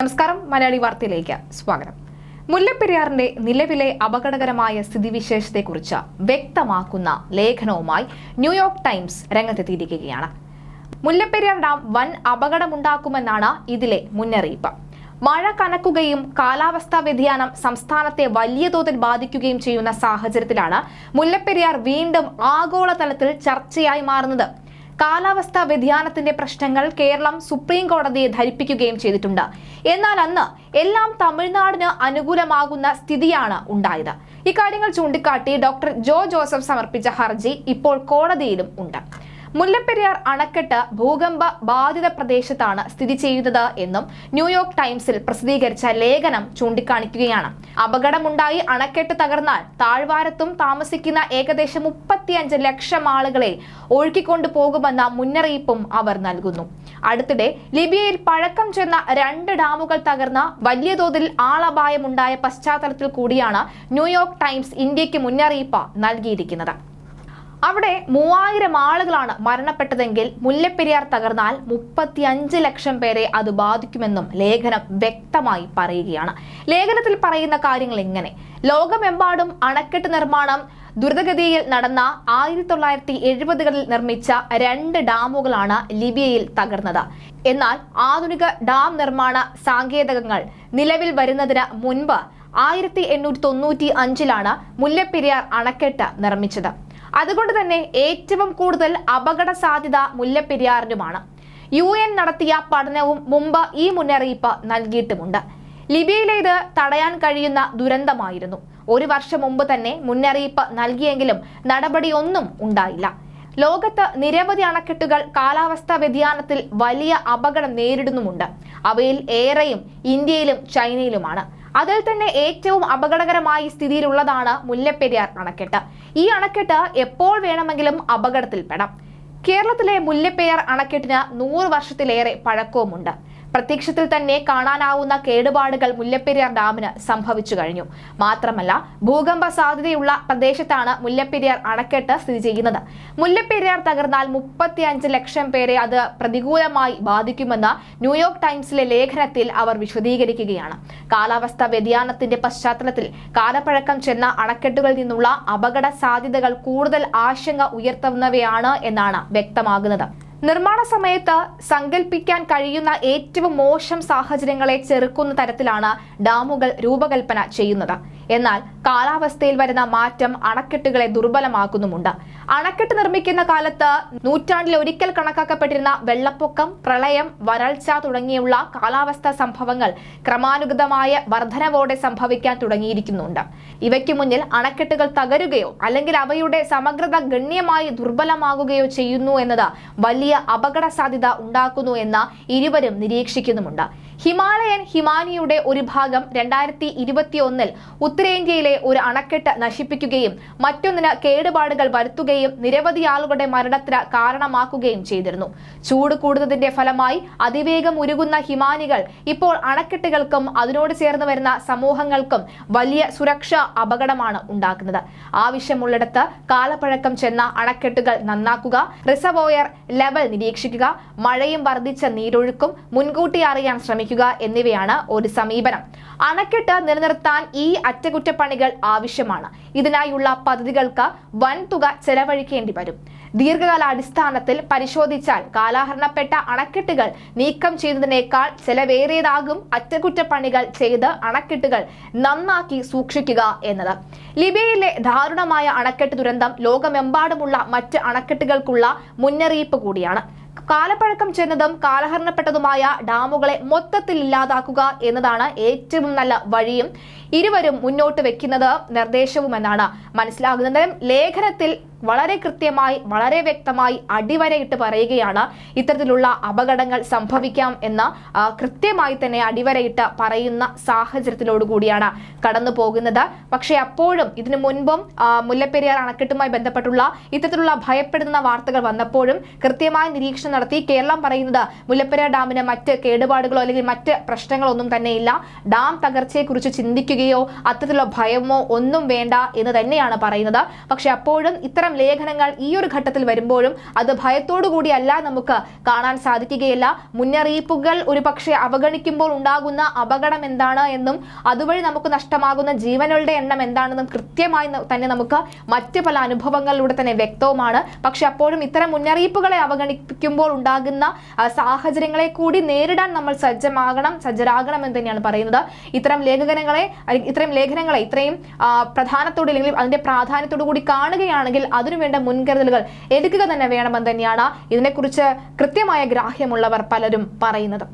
നമസ്കാരം മലയാളി വാർത്തയിലേക്ക് സ്വാഗതം. മുല്ലപ്പെരിയാറിന്റെ നിലവിലെ അപകടകരമായ സ്ഥിതിവിശേഷത്തെക്കുറിച്ച് വ്യക്തമാക്കുന്ന ലേഖനവുമായി ന്യൂയോർക്ക് ടൈംസ് രംഗത്തെത്തിയിരിക്കുകയാണ്. മുല്ലപ്പെരിയാർ ഡാം വൻ അപകടമുണ്ടാക്കുമെന്നാണ് ഇതിലെ മുന്നറിയിപ്പ്. മഴ കനക്കുകയും കാലാവസ്ഥാ വ്യതിയാനം സംസ്ഥാനത്തെ വലിയ തോതിൽ ബാധിക്കുകയും ചെയ്യുന്ന സാഹചര്യത്തിലാണ് മുല്ലപ്പെരിയാർ വീണ്ടും ആഗോളതലത്തിൽ ചർച്ചയായി മാറുന്നത്. കാലാവസ്ഥാ വ്യതിയാനത്തിന്റെ പ്രശ്നങ്ങൾ കേരളം സുപ്രീം കോടതിയെ ധരിപ്പിക്കുകയും ചെയ്തിട്ടുണ്ട്. എന്നാൽ അന്ന് എല്ലാം തമിഴ്നാടിന് അനുകൂലമാകുന്ന സ്ഥിതിയാണ് ഉണ്ടായത്. ഇക്കാര്യങ്ങൾ ചൂണ്ടിക്കാട്ടി ഡോക്ടർ ജോ ജോസഫ് സമർപ്പിച്ച ഹർജി ഇപ്പോൾ കോടതിയിലും ഉണ്ട്. മുല്ലപ്പെരിയാർ അണക്കെട്ട് ഭൂകമ്പ ബാധിത പ്രദേശത്താണ് സ്ഥിതി ചെയ്യുന്നത് എന്നും ന്യൂയോർക്ക് ടൈംസിൽ പ്രസിദ്ധീകരിച്ച ലേഖനം ചൂണ്ടിക്കാണിക്കുകയാണ്. അപകടമുണ്ടായി അണക്കെട്ട് തകർന്നാൽ താഴ്വാരത്തും താമസിക്കുന്ന ഏകദേശം മുപ്പത്തിയഞ്ച് ലക്ഷം ആളുകളെ ഒഴുക്കിക്കൊണ്ടു പോകുമെന്ന മുന്നറിയിപ്പും അവർ നൽകുന്നു. അടുത്തിടെ ലിബിയയിൽ പഴക്കം ചെന്ന രണ്ട് ഡാമുകൾ തകർന്ന വലിയ തോതിൽ ആളപായമുണ്ടായ പശ്ചാത്തലത്തിൽ കൂടിയാണ് ന്യൂയോർക്ക് ടൈംസ് ഇന്ത്യയ്ക്ക് മുന്നറിയിപ്പ് നൽകിയിരിക്കുന്നത്. അവിടെ മൂവായിരം ആളുകളാണ് മരണപ്പെട്ടതെങ്കിൽ മുല്ലപ്പെരിയാർ തകർന്നാൽ മുപ്പത്തി അഞ്ച് ലക്ഷം പേരെ അത് ബാധിക്കുമെന്നും ലേഖനം വ്യക്തമായി പറയുകയാണ്. ലേഖനത്തിൽ പറയുന്ന കാര്യങ്ങൾ ഇങ്ങനെ. ലോകമെമ്പാടും അണക്കെട്ട് നിർമ്മാണം ദ്രുതഗതിയിൽ നടന്ന ആയിരത്തി തൊള്ളായിരത്തി എഴുപതുകളിൽ നിർമ്മിച്ച രണ്ട് ഡാമുകളാണ് ലിബിയയിൽ തകർന്നത്. എന്നാൽ ആധുനിക ഡാം നിർമ്മാണ സാങ്കേതികങ്ങൾ നിലവിൽ വരുന്നതിന് മുൻപ് ആയിരത്തി എണ്ണൂറ്റി തൊണ്ണൂറ്റി അഞ്ചിലാണ് മുല്ലപ്പെരിയാർ അണക്കെട്ട് നിർമ്മിച്ചത്. അതുകൊണ്ട് തന്നെ ഏറ്റവും കൂടുതൽ അപകട സാധ്യത മുല്ലപ്പെരിയാറിനുമാണ്. യു എൻ നടത്തിയ പഠനവും മുമ്പ് ഈ മുന്നറിയിപ്പ് നൽകിയിട്ടുമുണ്ട്. ലിബിയയിലേത് തടയാൻ കഴിയുന്ന ദുരന്തമായിരുന്നു. ഒരു വർഷം മുമ്പ് തന്നെ മുന്നറിയിപ്പ് നൽകിയെങ്കിലും നടപടിയൊന്നും ഉണ്ടായില്ല. ലോകത്ത് നിരവധി അണക്കെട്ടുകൾ കാലാവസ്ഥാ വ്യതിയാനത്തിൽ വലിയ അപകടം നേരിടുന്നുമുണ്ട്. അവയിൽ ഏറെയും ഇന്ത്യയിലും ചൈനയിലുമാണ്. അതിൽ തന്നെ ഏറ്റവും അപകടകരമായി സ്ഥിതിയിലുള്ളതാണ് മുല്ലപ്പെരിയാർ അണക്കെട്ട്. ഈ അണക്കെട്ട് എപ്പോൾ വേണമെങ്കിലും അപകടത്തിൽപ്പെടാം. കേരളത്തിലെ മുല്ലപ്പെരിയാർ അണക്കെട്ടിന് നൂറ് വർഷത്തിലേറെ പഴക്കവുമുണ്ട്. പ്രത്യക്ഷത്തിൽ തന്നെ കാണാനാവുന്ന കേടുപാടുകൾ മുല്ലപ്പെരിയാർ ഡാമിന് സംഭവിച്ചു കഴിഞ്ഞു. മാത്രമല്ല ഭൂകമ്പ സാധ്യതയുള്ള പ്രദേശത്താണ് മുല്ലപ്പെരിയാർ അണക്കെട്ട് സ്ഥിതി ചെയ്യുന്നത്. മുല്ലപ്പെരിയാർ തകർന്നാൽ മുപ്പത്തിയഞ്ച് ലക്ഷം പേരെ അത് പ്രതികൂലമായി ബാധിക്കുമെന്ന് ന്യൂയോർക്ക് ടൈംസിലെ ലേഖനത്തിൽ അവർ വിശദീകരിക്കുകയാണ്. കാലാവസ്ഥാ വ്യതിയാനത്തിന്റെ പശ്ചാത്തലത്തിൽ കാലപ്പഴക്കം ചെന്ന അണക്കെട്ടുകളിൽ നിന്നുള്ള അപകട സാധ്യതകൾ കൂടുതൽ ആശങ്ക ഉയർത്തുന്നവയാണ് എന്നാണ് വ്യക്തമാകുന്നത്. നിർമ്മാണ സമയത്ത് സങ്കല്പിക്കാൻ കഴിയുന്ന ഏറ്റവും മോശം സാഹചര്യങ്ങളെ ചെറുക്കുന്ന തരത്തിലാണ് ഡാമുകൾ രൂപകൽപ്പന ചെയ്യുന്നത്. എന്നാൽ കാലാവസ്ഥയിൽ വരുന്ന മാറ്റം അണക്കെട്ടുകളെ ദുർബലമാക്കുന്നുമുണ്ട്. അണക്കെട്ട് നിർമ്മിക്കുന്ന കാലത്ത് നൂറ്റാണ്ടിൽ ഒരിക്കൽ കണക്കാക്കപ്പെട്ടിരുന്ന വെള്ളപ്പൊക്കം പ്രളയം വരൾച്ച തുടങ്ങിയുള്ള കാലാവസ്ഥാ സംഭവങ്ങൾ ക്രമാനുഗതമായ വർധനവോടെ സംഭവിക്കാൻ തുടങ്ങിയിരിക്കുന്നുണ്ട്. ഇവയ്ക്ക് മുന്നിൽ അണക്കെട്ടുകൾ തകരുകയോ അല്ലെങ്കിൽ അവയുടെ സമഗ്രത ഗണ്യമായി ദുർബലമാകുകയോ ചെയ്യുന്നു എന്നത് വലിയ അപകട സാധ്യത ഉണ്ടാക്കുന്നു എന്ന് ഇരുവരും നിരീക്ഷിക്കുന്നുമുണ്ട്. ഹിമാലയൻ ഹിമാനിയുടെ ഒരു ഭാഗം രണ്ടായിരത്തി ഇരുപത്തിയൊന്നിൽ ഉത്തരേന്ത്യയിലെ ഒരു അണക്കെട്ട് നശിപ്പിക്കുകയും മറ്റൊന്നിന് കേടുപാടുകൾ വരുത്തുകയും നിരവധി ആളുകളുടെ മരണത്തിന് കാരണമാക്കുകയും ചെയ്തിരുന്നു. ചൂട് കൂടുന്നതിന്റെ ഫലമായി അതിവേഗം ഉരുകുന്ന ഹിമാനികൾ ഇപ്പോൾ അണക്കെട്ടുകൾക്കും അതിനോട് ചേർന്ന് വരുന്ന സമൂഹങ്ങൾക്കും വലിയ സുരക്ഷാ അപകടമാണ് ഉണ്ടാക്കുന്നത്. ആവശ്യമുള്ളിടത്ത് കാലപ്പഴക്കം ചെന്ന അണക്കെട്ടുകൾ നന്നാക്കുക റിസർവോയർ ലെവൽ നിരീക്ഷിക്കുക മഴയും വർദ്ധിച്ച നീരൊഴുക്കും മുൻകൂട്ടി അറിയാൻ ശ്രമിക്കുക എന്നിവയാണ് ഒരു സമീപനം. അണക്കെട്ട് നിലനിർത്താൻ ഈ അറ്റകുറ്റപ്പണികൾ ആവശ്യമാണ്. ഇതിനായുള്ള പദ്ധതികൾക്ക് വൻ തുക ചെലവഴിക്കേണ്ടി വരും. ദീർഘകാലാടിസ്ഥാനത്തിൽ പരിശോധിച്ചാൽ കാലാഹരണപ്പെട്ട അണക്കെട്ടുകൾ നീക്കം ചെയ്തതിനേക്കാൾ ചെലവേറിയതാകും അറ്റകുറ്റപ്പണികൾ ചെയ്ത് അണക്കെട്ടുകൾ നന്നാക്കി സൂക്ഷിക്കുക എന്നത്. ലിബിയയിലെ ദാരുണമായ അണക്കെട്ട് ദുരന്തം ലോകമെമ്പാടുമുള്ള മറ്റ് അണക്കെട്ടുകൾക്കുള്ള മുന്നറിയിപ്പ് കൂടിയാണ്. കാലപ്പഴക്കം ചെന്നതും കാലഹരണപ്പെട്ടതുമായ ഡാമുകളെ മൊത്തത്തിൽ ഇല്ലാതാക്കുക എന്നതാണ് ഏറ്റവും നല്ല വഴിയും ഇരുവരും മുന്നോട്ട് വെക്കുന്നത് നിർദ്ദേശവുമെന്നാണ് മനസ്സിലാകുന്നത്. ലേഖനത്തിൽ വളരെ കൃത്യമായി വളരെ വ്യക്തമായി അടിവരയിട്ട് പറയുകയാണ് ഇത്തരത്തിലുള്ള അപകടങ്ങൾ സംഭവിക്കാം എന്ന് കൃത്യമായി തന്നെ അടിവരയിട്ട് പറയുന്ന സാഹചര്യത്തിലോട് കൂടിയാണ് കടന്നു പോകുന്നത്. പക്ഷേ അപ്പോഴും ഇതിനു മുൻപും മുല്ലപ്പെരിയാർ അണക്കെട്ടുമായി ബന്ധപ്പെട്ടുള്ള ഇത്തരത്തിലുള്ള ഭയപ്പെടുന്ന വാർത്തകൾ വന്നപ്പോഴും കൃത്യമായ നിരീക്ഷണം നടത്തി കേരളം പറയുന്നത് മുല്ലപ്പെരിയാർ ഡാമിന് മറ്റ് കേടുപാടുകളോ അല്ലെങ്കിൽ മറ്റ് പ്രശ്നങ്ങളോ ഒന്നും തന്നെയില്ല. ഡാം തകർച്ചയെക്കുറിച്ച് ചിന്തിക്കുകയോ അത്തരത്തിലുള്ള ഭയമോ ഒന്നും വേണ്ട എന്ന് തന്നെയാണ് പറയുന്നത്. പക്ഷെ അപ്പോഴും ഇത്തരം ഇത്തരം ലേഖനങ്ങൾ ഈ ഒരു ഘട്ടത്തിൽ വരുമ്പോഴും അത് ഭയത്തോടു കൂടിയല്ല നമുക്ക് കാണാൻ സാധിക്കുകയില്ല. മുന്നറിയിപ്പുകൾ ഒരു പക്ഷേ അവഗണിക്കുമ്പോൾ ഉണ്ടാകുന്ന അപകടം എന്താണ് എന്നും അതുവഴി നമുക്ക് നഷ്ടമാകുന്ന ജീവനുകളുടെ എണ്ണം എന്താണെന്നും കൃത്യമായി തന്നെ നമുക്ക് മറ്റ് പല അനുഭവങ്ങളിലൂടെ തന്നെ വ്യക്തവുമാണ്. പക്ഷെ അപ്പോഴും ഇത്തരം മുന്നറിയിപ്പുകളെ അവഗണിക്കുമ്പോൾ ഉണ്ടാകുന്ന സാഹചര്യങ്ങളെ കൂടി നേരിടാൻ നമ്മൾ സജ്ജമാകണം സജ്ജരാകണം എന്ന് തന്നെയാണ് പറയുന്നത്. ഇത്തരം ലേഖനങ്ങളെ ഇത്തരം ലേഖനങ്ങളെ ഇത്രയും പ്രധാനത്തോടെ അല്ലെങ്കിൽ അതിന്റെ പ്രാധാന്യത്തോടു കൂടി കാണുകയാണെങ്കിൽ അതിനുവേണ്ട മുൻകരുതലുകൾ എടുക്കുക തന്നെ വേണമെന്ന് തന്നെയാണ് ഇതിനെക്കുറിച്ച് കൃത്യമായ ഗ്രാഹ്യമുള്ളവർ പലരും പറയുന്നത്.